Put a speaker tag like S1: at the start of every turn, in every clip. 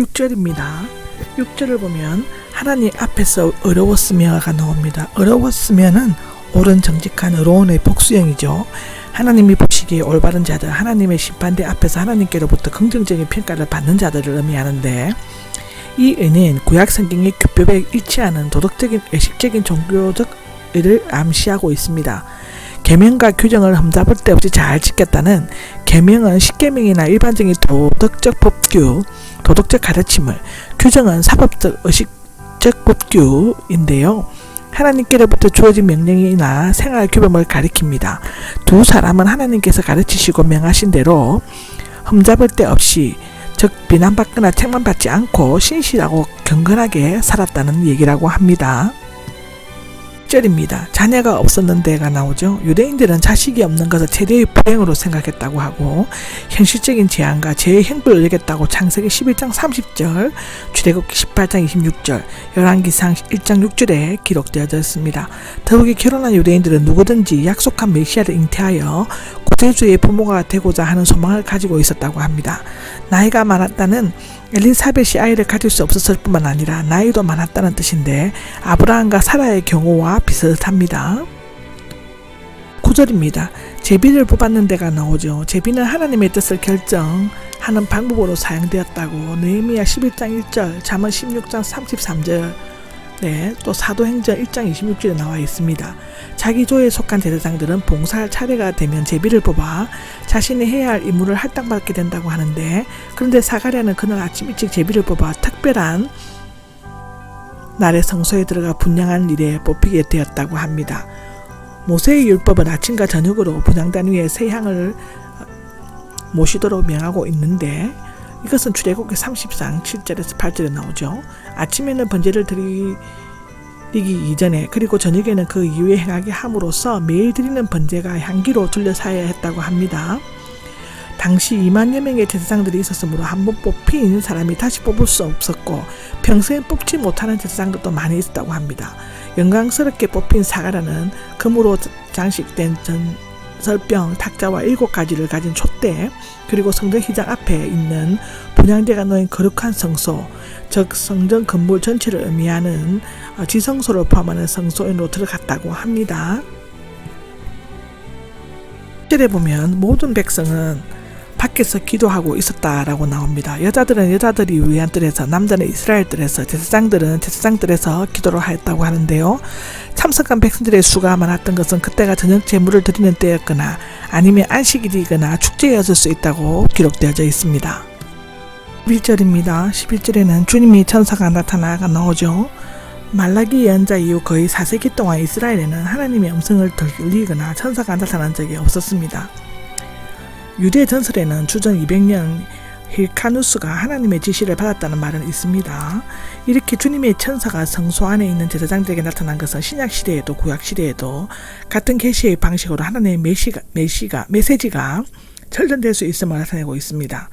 S1: 6절입니다. 6절을 보면 하나님 앞에서 어려웠으며가 나옵니다. 어려웠으면은 옳은 정직한 의로운의 복수형이죠. 하나님이 보시기에 올바른 자들, 하나님의 심판대 앞에서 하나님께로부터 긍정적인 평가를 받는 자들을 의미하는데 이 의는 구약 성경의 규법에 일치하는 도덕적인 의식적인 종교적 의를 암시하고 있습니다. 계명과 규정을 흠잡을 데 없이 잘 지켰다는 계명은 십계명이나 일반적인 도덕적 법규, 도덕적 가르침을, 규정은 사법적 의식적 법규인데요. 하나님께로부터 주어진 명령이나 생활 규범을 가리킵니다. 두 사람은 하나님께서 가르치시고 명하신 대로 흠잡을 데 없이 즉 비난받거나 책망받지 않고 신실하고 경건하게 살았다는 얘기라고 합니다. 6절입니다. 자녀가 없었는데가 나오죠. 유대인들은 자식이 없는 것을 최대의 불행으로 생각했다고 하고 현실적인 재앙과 재해 행보를 여겼다고 창세기 11장 30절, 출애굽기 18장 26절, 열왕기상 1장 6절에 기록되어져 있습니다. 더욱이 결혼한 유대인들은 누구든지 약속한 메시아를 잉태하여 구세주의 부모가 되고자 하는 소망을 가지고 있었다고 합니다. 나이가 많았다는 엘리사벳이 아이를 가질 수 없었을 뿐만 아니라 나이도 많았다는 뜻인데 아브라함과 사라의 경우와 비슷합니다. 9절입니다. 제비를 뽑았는 데가 나오죠. 제비는 하나님의 뜻을 결정하는 방법으로 사용되었다고 느헤미야 11장 1절, 잠언 16장 33절 네, 또 사도행전 1장 26절에 나와 있습니다. 자기 조에 속한 제사장들은 봉사할 차례가 되면 제비를 뽑아 자신이 해야 할 임무를 할당받게 된다고 하는데 그런데 사가랴는 그날 아침 일찍 제비를 뽑아 특별한 날의 성소에 들어가 분양한 일에 뽑히게 되었다고 합니다. 모세의 율법은 아침과 저녁으로 분양단 위에 새 향을 모시도록 명하고 있는데 이것은 출애굽기 30장 7절에서 8절에 나오죠. 아침에는 번제를 드리기 이전에 그리고 저녁에는 그 이후에 행하게 함으로써 매일 드리는 번제가 향기로 둘러싸야 했다고 합니다. 당시 2만여 명의 제사장들이 있었으므로 한 번 뽑힌 사람이 다시 뽑을 수 없었고 평소에 뽑지 못하는 제사장들도 많이 있었다고 합니다. 영광스럽게 뽑힌 사가라는 금으로 장식된 전 설병, 탁자와 일곱 가지를 가진 촛대, 그리고 성전 휘장 앞에 있는 분향대가 놓인 거룩한 성소, 즉 성전 건물 전체를 의미하는 어, 지성소를 포함하는 성소인으로 들어갔다고 합니다. 1절에 보면 모든 백성은 밖에서 기도하고 있었다라고 나옵니다. 여자들은 여자들이 위한 뜰에서 남자는 이스라엘 뜰에서 제사장들은 제사장들에서 기도를 하였다고 하는데요. 참석한 백성들의 수가 많았던 것은 그때가 저녁 제물을 드리는 때였거나 아니면 안식일이거나 축제였을 수 있다고 기록되어져 있습니다. 11절입니다. 11절에는 주님이 천사가 나타나가 나오죠. 말라기 예언자 이후 거의 4세기 동안 이스라엘에는 하나님의 음성을 들리거나 천사가 나타난 적이 없었습니다. 유대 전설에는 주전 200년 힐카누스가 하나님의 지시를 받았다는 말은 있습니다. 이렇게 주님의 천사가 성소 안에 있는 제사장들에게 나타난 것은 신약 시대에도 구약 시대에도 같은 계시의 방식으로 하나님의 메시가, 메시가 메시지가 절전될 수 있음을 나타내고 있습니다.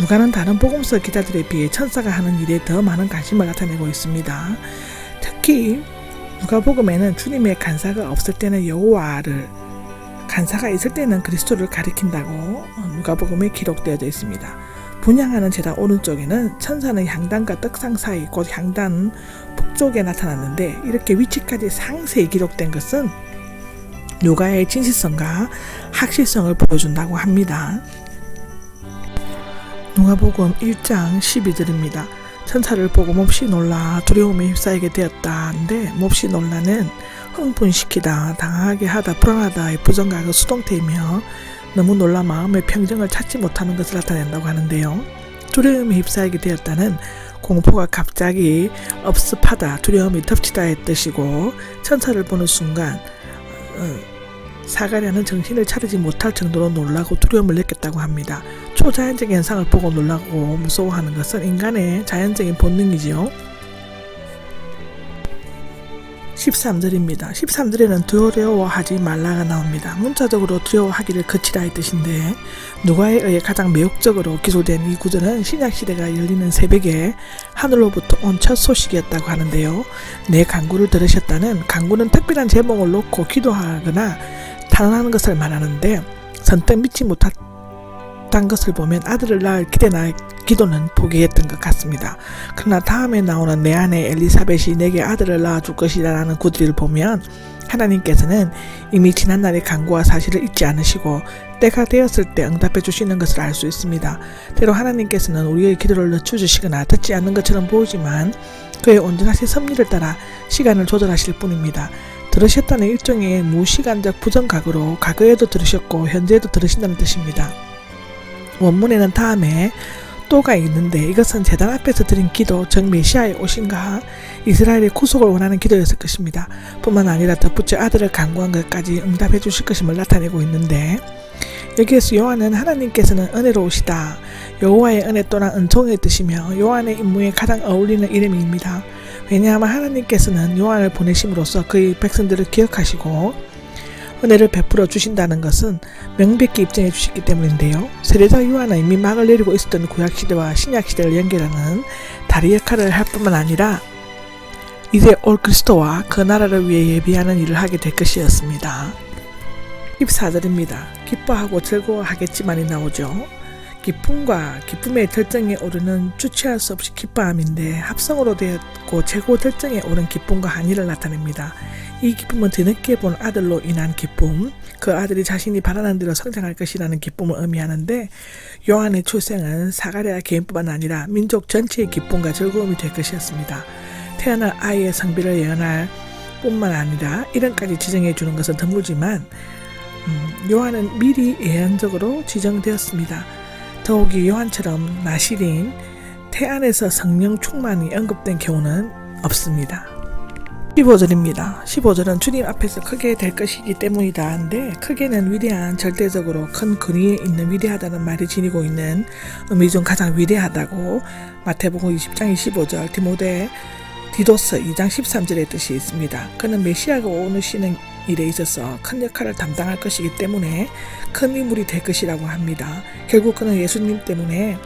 S1: 누가는 다른 복음서 기자들에 비해 천사가 하는 일에 더 많은 관심을 나타내고 있습니다. 특히 누가복음에는 주님의 간사가 없을 때는 여호와를 간사가 있을 때는 그리스도를 가리킨다고 누가복음에 기록되어져 있습니다. 분양하는 제단 오른쪽에는 천사는 향단과 떡상 사이 곧 향단 북쪽에 나타났는데 이렇게 위치까지 상세히 기록된 것은 누가의 진실성과 확실성을 보여준다고 합니다. 누가복음 1장 12절입니다. 천사를 보고 몹시 놀라 두려움에 휩싸이게 되었다는데 몹시 놀라는 흥분시키다, 당하게 하다, 불안하다의 부정각의 수동태이며 너무 놀라 마음의 평정을 찾지 못하는 것을 나타낸다고 하는데요. 두려움에 휩싸이게 되었다는 공포가 갑자기 업습하다, 두려움이 덮치다의 뜻이고 천사를 보는 순간 어, 사가랴는 정신을 차리지 못할 정도로 놀라고 두려움을 느꼈다고 합니다. 초자연적인 현상을 보고 놀라고 무서워하는 것은 인간의 자연적인 본능이지요. 13절입니다. 13절에는 두려워하지 말라가 나옵니다. 문자적으로 두려워하기를 그치라 의 뜻인데 누가에 의해 가장 매혹적으로 기술된 이 구절은 신약 시대가 열리는 새벽에 하늘로부터 온 첫 소식이었다고 하는데요. 내 강구를 들으셨다는 강구는 특별한 제목을 놓고 기도하거나 탄원하는 것을 말하는데 선뜻 믿지 못했 못한 것을 보면 아들을 낳을 기대나 기도는 포기했던 것 같습니다. 그러나 다음에 나오는 내 아내 엘리사벳이 내게 아들을 낳아줄 것이라는 구절을 보면 하나님께서는 이미 지난날의 강구와 사실을 잊지 않으시고 때가 되었을 때 응답해 주시는 것을 알 수 있습니다. 때로 하나님께서는 우리의 기도를 늦춰주시거나 듣지 않는 것처럼 보이지만 그의 온전하신 섭리를 따라 시간을 조절하실 뿐입니다. 들으셨다는 일종의 무시간적 부정각으로 과거에도 들으셨고 현재에도 들으신다는 뜻입니다. 원문에는 다음에 또가 있는데 이것은 재단 앞에서 드린 기도 즉 메시아의 오신과 이스라엘의 구속을 원하는 기도였을 것입니다. 뿐만 아니라 덧붙여 아들을 간구한 것까지 응답해 주실 것임을 나타내고 있는데 여기에서 요한은 하나님께서는 은혜로우시다. 여호와의 은혜 또는 은총의 뜻이며 요한의 임무에 가장 어울리는 이름입니다. 왜냐하면 하나님께서는 요한을 보내심으로써 그의 백성들을 기억하시고 은혜를 베풀어 주신다는 것은 명백히 입증해 주셨기 때문인데요. 세례자 요한은 이미 막을 내리고 있었던 구약 시대와 신약 시대를 연결하는 다리 역할을 할 뿐만 아니라 이제 올 그리스도와 그 나라를 위해 예비하는 일을 하게 될 것이었습니다. 14절입니다. 기뻐하고 즐거워하겠지만이 나오죠. 기쁨과 기쁨의 결정에 오르는 주체할 수 없이 기뻐함인데 합성으로 되었고 최고 결정에 오른 기쁨과 한의를 나타냅니다. 이 기쁨은 뒤늦게 본 아들로 인한 기쁨, 그 아들이 자신이 바라는 대로 성장할 것이라는 기쁨을 의미하는데 요한의 출생은 사가랴 개인뿐만 아니라 민족 전체의 기쁨과 즐거움이 될 것이었습니다. 태어날 아이의 성비를 예언할 뿐만 아니라 이름까지 지정해 주는 것은 드물지만 음, 요한은 미리 예언적으로 지정되었습니다. 더욱이 요한처럼 나시린 태안에서 성령 충만이 언급된 경우는 없습니다. 15절입니다. 15절은 주님 앞에서 크게 될 것이기 때문이다. 한데 크게는 위대한 절대적으로 큰 근위에 있는 위대하다는 말이 지니고 있는 의미 중 가장 위대하다고 마태복음 20장 25절 디모데 디도스 2장 13절의 뜻이 있습니다. 그는 메시아가 오시는 일에 있어서 큰 역할을 담당할 것이기 때문에 큰 인물이 될 것이라고 합니다. 결국 그는 예수님 때문에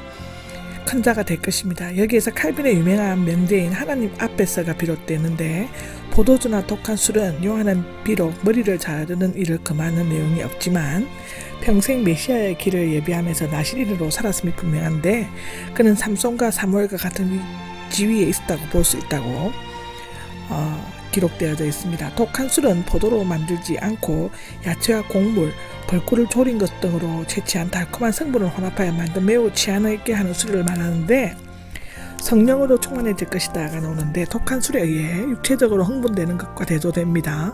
S1: 큰 자가 될 것입니다. 여기에서 칼빈의 유명한 명제인 하나님 앞에서가 비롯되는데 포도주나 독한 술은 요한은 비록 머리를 자르는 일을 금하는 내용이 없지만 평생 메시아의 길을 예비하면서 나시린으로 살았음이 분명한데 그는 삼손과 사무엘과 같은 위- 지위에 있었다고 볼 수 있다고 어, 기록되어져 있습니다. 독한 술은 포도로 만들지 않고 야채와 곡물, 벌꿀을 졸인 것 등으로 채취한 달콤한 성분을 혼합하여 만든 매우 취하게 하는 술을 말하는데 성령으로 충만해질 것이다가 나오는데 독한 술에 의해 육체적으로 흥분되는 것과 대조됩니다.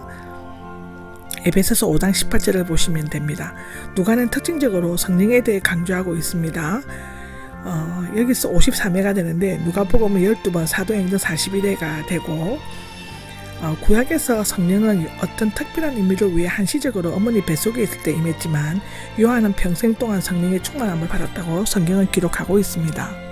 S1: 에베소서 5장 18절을 보시면 됩니다. 누가는 특징적으로 성령에 대해 강조하고 있습니다. 어, 여기서 53회가 되는데 누가복음은 12번 사도행전 41회가 되고 어, 구약에서 성령은 어떤 특별한 의미를 위해 한시적으로 어머니 뱃속에 있을 때 임했지만 요한은 평생 동안 성령의 충만함을 받았다고 성경은 기록하고 있습니다.